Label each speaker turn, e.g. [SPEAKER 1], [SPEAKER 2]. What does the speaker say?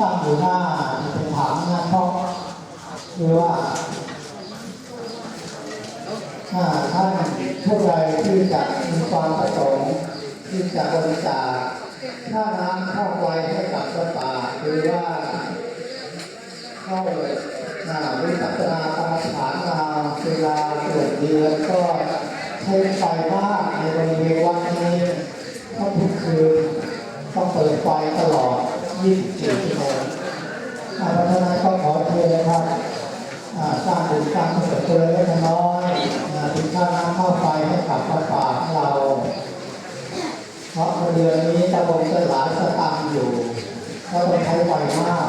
[SPEAKER 1] ตั้งอยู่หน้าเป็นถามหน้าช่องหรือว่าถ้าท่านผู้ใดที่จะมีความประสงค์ที่จะบริจาคค่าน้ำค่าไฟให้กับวัดป่าหรือว่าเข้าอ่าวิปัสสนากรรมฐานมาเวลาเกิดเดือนก็ใช้ไฟมากในบริเวณวัดนี้ถ้าทุกคืนต้องเปิดไฟตลอด 24ชั่วโมงอาเพราะฉะนั้นก็ขอเชิญนะครับสร้างบุญสร้างกุศลเล็กน้อยๆอ่าถึงค่าน้ำค่าวไฟให้กับพระป่าของเรา เพราะเดือนนี้ตะบนจะหลายสตางค์อยู่เพราะต้องใช้ไฟมาก